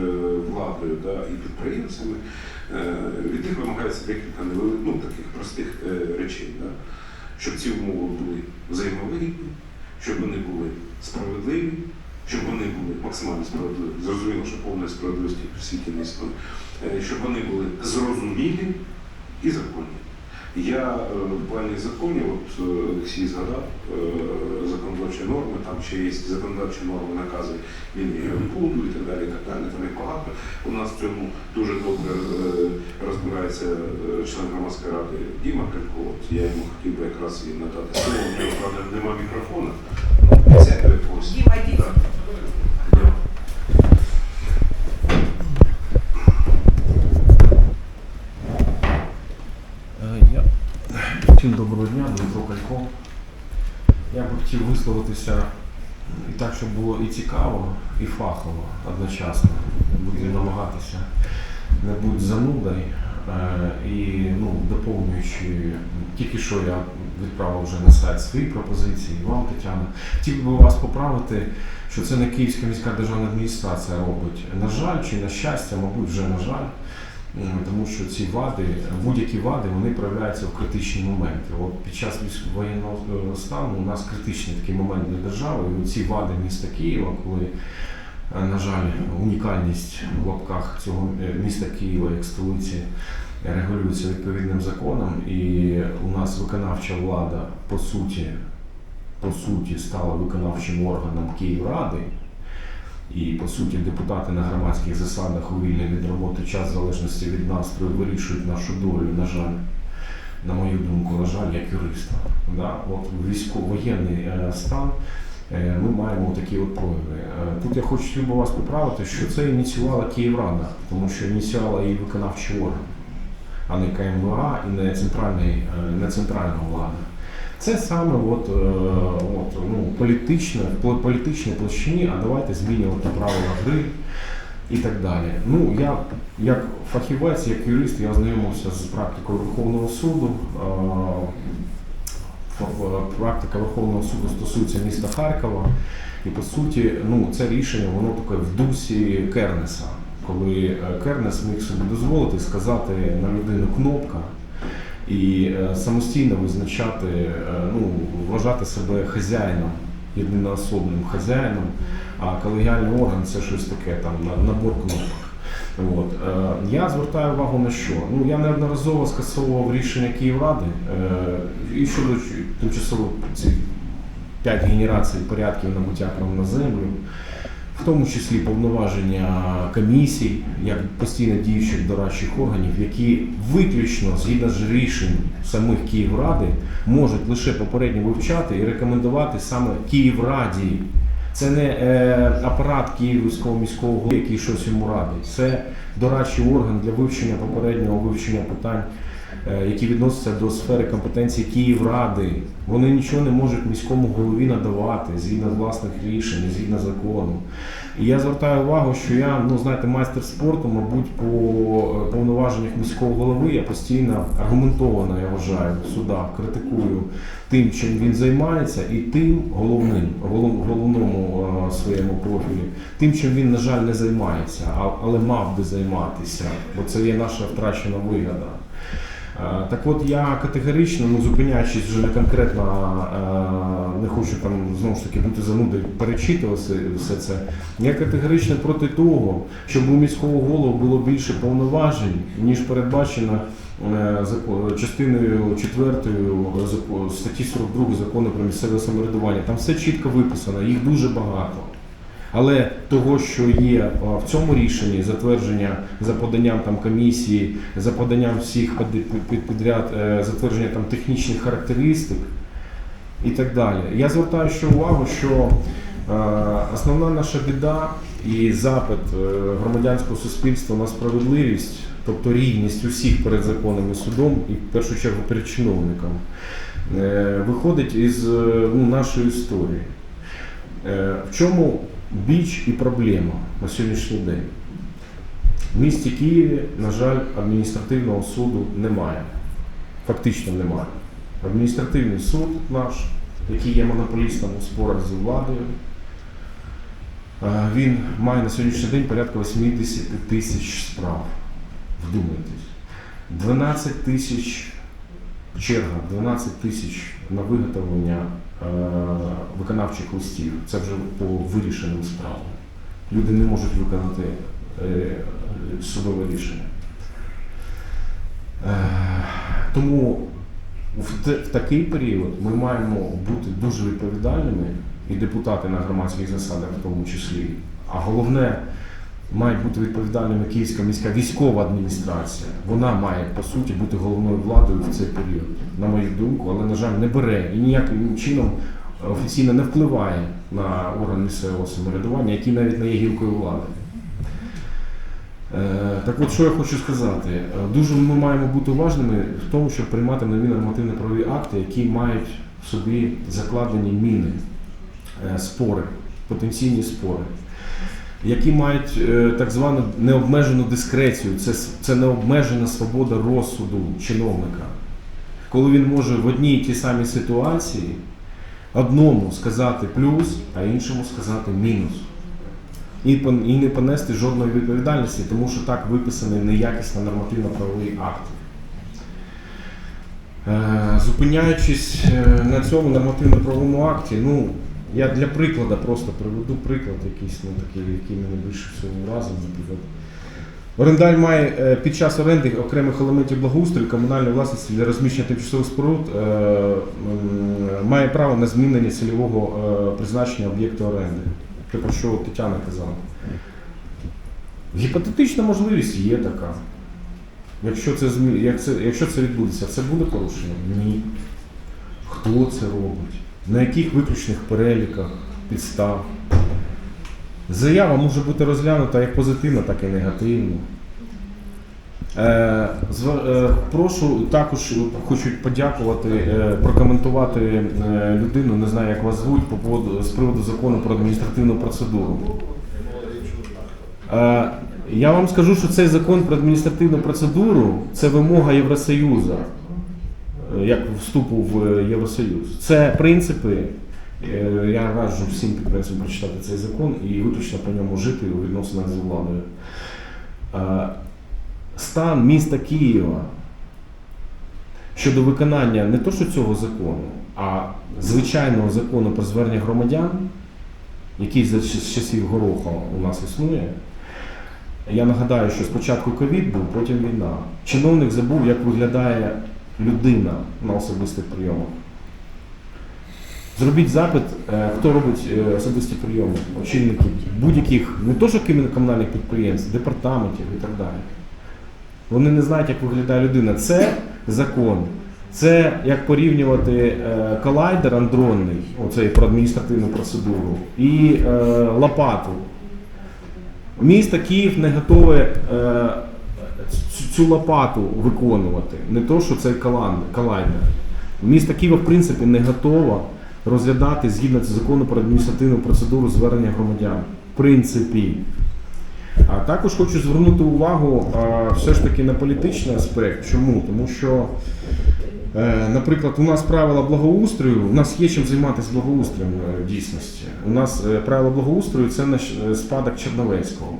е, владою да, і підприємцями, е, від них вимагається декілька невели- ну, таких простих е, речей. Да? Щоб ці умови були взаємовигідні, щоб вони були справедливі, щоб вони були максимально справедливі. Зрозуміло, що повної справедливості в світі не існує. Щоб вони були зрозумілі і законні. Я е, в плані законів, от е, Олексій згадав, е, законодавчі норми, там ще є законодавчі норми, накази Мін'юрпуду і так далі, і так далі, там їх багато. У нас в цьому дуже добре розбирається член громадської ради Діма Калько. Я йому хотів би якраз і надати слово, правда, немає мікрофона. Це е, ось. Дима, иди. Так. Дякую. Е, Я... Всім доброго дня, Дмитро Калько. Я б хотів висловитися і так, щоб було і цікаво, і фахово одночасно. Буду намагатися не бути занудою е, і ну, доповнюючи, тільки що я відправив вже на сайт свої пропозиції, і вам, Тетяна. Хотів би вас поправити, що це не Київська міська державна адміністрація робить. На жаль, чи на щастя, мабуть, вже на жаль. Тому що ці вади, будь-які вади, вони проявляються в критичні моменти. От під час воєнного е, стану у нас критичний такий момент для держави. І ці вади міста Києва, коли, е, на жаль, унікальність в лапках цього е, міста Києва як столиці регулюється відповідним законом, і у нас виконавча влада по суті, по суті стала виконавчим органом Київради. І по суті депутати на громадських засадах у вільний від роботи час в залежності від настрою вирішують нашу долю, на жаль, на мою думку, на жаль, як юриста. Да? От військово-воєнний е, стан е, ми маємо такі от прояви. Е, Тут я хочу би вас поправити, що це ініціювала Київрада, тому що ініціювала її виконавчий орган, а не КМВА і не, центральна влада. Це саме от, е, от, ну, політичне, політичній площині, а давайте змінювати правила гри і так далі. Ну, я як фахівець, як юрист, я ознайомився з практикою Верховного суду. Е, в- Практика Верховного суду стосується міста Харкова. І по суті, ну, це рішення воно таке в дусі Кернеса, коли е, Кернес міг собі дозволити сказати на людину кнопка і е, самостійно визначати, е, ну, вважати себе хазяїном, єдиноособним хазяїном, а колегіальний орган це щось таке, там на- набор кнопок. От. Е, Я звертаю увагу на що? Ну, я неодноразово скасовував рішення Київради і щодо тимчасово цих п'ять генерацій порядків набуття прав на землю, в тому числі повноваження комісій, як постійно діючих дорадчих органів, які виключно згідно з рішень самих Київради можуть лише попередньо вивчати і рекомендувати саме Київраді. Це не е, апарат Київського міського голови, який щось йому радить. Це дорадчий орган для вивчення попереднього вивчення питань, які відносяться до сфери компетенції Київради. Вони нічого не можуть міському голові надавати згідно власних рішень, згідно закону. І я звертаю увагу, що я, ну знаєте, майстер спорту, мабуть, по е, повноваженнях міського голови я постійно аргументовано, я вважаю, в судах критикую тим, чим він займається, і тим головним, голов- головному е, своєму профілі, тим, чим він, на жаль, не займається, а- але мав би займатися, бо це є наша втрачена вигода. Е, Так от я категорично, ну зупиняючись вже не конкретно, е, не хочу там знову ж таки бути занудою, перечитувати все це. Я категорично проти того, щоб у міського голови було більше повноважень, ніж передбачено е, частиною 4 статті 42 закону про місцеве самоврядування. Там все чітко виписано, їх дуже багато. Але того, що є в цьому рішенні, затвердження за поданням там комісії, за поданням всіх під- під- підряд, е, затвердження там технічних характеристик і так далі. Я звертаю ще увагу, що е, основна наша біда і запит е, громадянського суспільства на справедливість, тобто рівність усіх перед законом і судом, і в першу чергу перед чиновником, е, виходить із е, ну, нашої історії. Е, В чому біч і проблема на сьогоднішній день? В місті Києві, на жаль, адміністративного суду немає. Фактично немає. Адміністративний суд наш, який є монополістом у спорах з владою, Е, Він має на сьогоднішній день порядка 80 тисяч справ. Вдумайтесь. 12 тисяч черга, 12 тисяч на виготовлення виконавчих листів. Це вже по вирішеним справам. Люди не можуть виконати е, судове рішення. Е, тому в такий період ми маємо бути дуже відповідальними, і депутати на громадських засадах в тому числі. А головне, мають бути відповідальними Київська міська військова адміністрація. Вона має по суті бути головною владою в цей період, на мою думку, але на жаль не бере і ніяким чином офіційно не впливає на орган місцевого самоврядування, який навіть не є гілкою влади. Е, Так от, що я хочу сказати, Е, дуже ми маємо бути уважними в тому, щоб приймати нові нормативно-правові акти, які мають в собі закладені міни, е, спори, потенційні спори, які мають е, так звану необмежену дискрецію, це, це необмежена свобода розсуду чиновника. Коли він може в одній і тій самій ситуації одному сказати плюс, а іншому сказати мінус і, і не понести жодної відповідальності, тому що так виписаний неякісно нормативно-правовий акт. Е, Зупиняючись е, на цьому нормативно-правовому акті, ну, я для прикладу просто приведу приклад якийсь, ну, такий, який мене більше всього вразив, наприклад. Орендар має е, під час оренди окремих елементів благоустрою комунальної власності для розміщення тимчасових споруд е, має право на змінення цільового е, призначення об'єкту оренди. Те, про що Тетяна казала. Гіпотетична можливість є така. Якщо це, як це, якщо це відбудеться, це буде порушення? Ні. Хто це робить? На яких виключних переліках підстав? Заява може бути розглянута як позитивно, так і негативно. Е, е, прошу також хочу подякувати, е, прокоментувати е, людину, не знаю, як вас звуть, по поводу з приводу закону про адміністративну процедуру. Е, я вам скажу, що цей закон про адміністративну процедуру це вимога Євросоюзу, е, як вступу в Євросоюз. Це принципи. е, Я раджу всім підприємцям прочитати цей закон і виключно по ньому жити у відносинах з владою. Е, Стан міста Києва щодо виконання не то, що цього закону, а звичайного закону про звернення громадян, який за часів Гороха у нас існує. Я нагадаю, що спочатку ковід був, потім війна. Чиновник забув, як виглядає людина на особистих прийомах. Зробіть запит, е, хто робить е, особисті прийоми, очільники будь-яких, не то що комунальних підприємств, департаментів і так далі. Вони не знають, як виглядає людина. Це закон. Це як порівнювати е, колайдер андронний, оцей про адміністративну процедуру, і лопату. Місто Київ не готове цю- цю лопату виконувати. Не то, що цей колан- колайдер. Місто Києва, в принципі, не готово розглядати згідно закону про адміністративну процедуру звернення громадян. В принципі. А також хочу звернути увагу а, все ж таки на політичний аспект. Чому? Тому що, е, наприклад, у нас правила благоустрою, у нас є чим займатися благоустроєм е, в дійсності. У нас е, правила благоустрою це наш е, спадок Черновецького.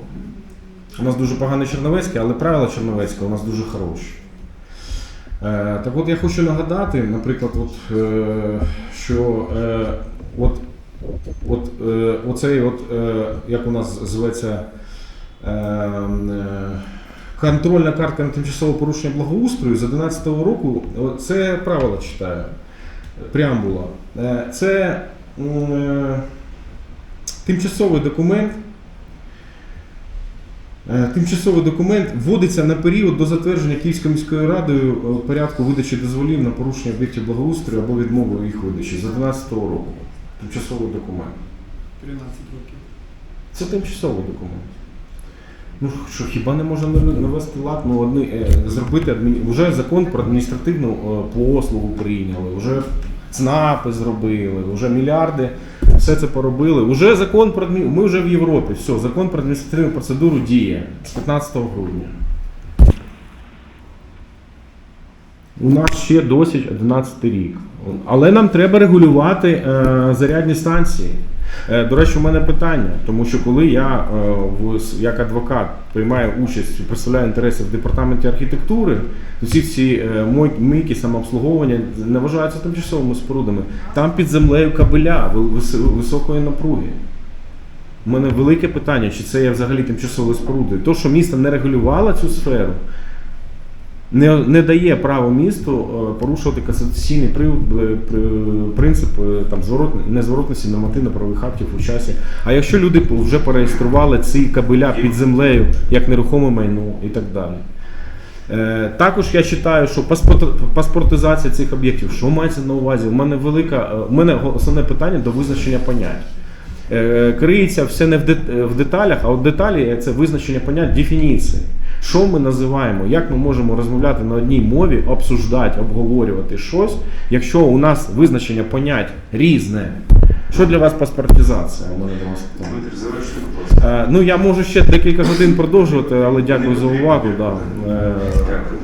У нас дуже поганий Черновецький, але правила Черновецького у нас дуже хороші. Е, Так от я хочу нагадати, наприклад, от, е, що е, от, от, е, оцей, от, е, як у нас зветься, е, е, контрольна картка на тимчасове порушення благоустрою з 2011 року, це правило читаю, преамбула. Е, Це е, тимчасовий документ. Е, Тимчасовий документ вводиться на період до затвердження Київською міською радою е, порядку видачі дозволів на порушення об'єктів благоустрою або відмови їх видачі з 2011 року. Тимчасовий документ. 13 років. Це тимчасовий документ. Ну що, хіба не можна наве- навести лад, ну, одни, е, зробити адмі... Уже закон про адміністративну е, послугу прийняли, вже ЦНАПи зробили, вже мільярди, все це поробили. Уже закон про. Ми вже в Європі. Все, закон про адміністративну процедуру діє з 15 грудня. У нас ще досі 11 рік. Але нам треба регулювати е, зарядні станції. Е, до речі, у мене питання, тому що коли я е, в, як адвокат приймаю участь, представляю інтереси в департаменті архітектури, то ці всі е, мийки, самообслуговування не вважаються тимчасовими спорудами. Там під землею кабеля вис- високої напруги. У мене велике питання, чи це є взагалі тимчасовою спорудою. То, що місто не регулювало цю сферу, не, не дає право місту е, порушувати конституційний при, при- принцип е, там, зворот, незворотності нормативно-правових актів у часі. А якщо люди вже пореєстрували ці кабеля під землею як нерухоме майно і так далі. Е, Також я вважаю, що паспортизація цих об'єктів, що мається на увазі? У мене велика, у мене основне питання до визначення понять. Криється все не в деталях, а от деталі це визначення понять дефініції. Що ми називаємо, як ми можемо розмовляти на одній мові, обсуждати, обговорювати щось, якщо у нас визначення понять різне. Що для вас паспортизація? Вас питання. Ласка. Е, Ну я можу ще декілька годин продовжувати, але дякую за увагу. Да. Е, да, дякую.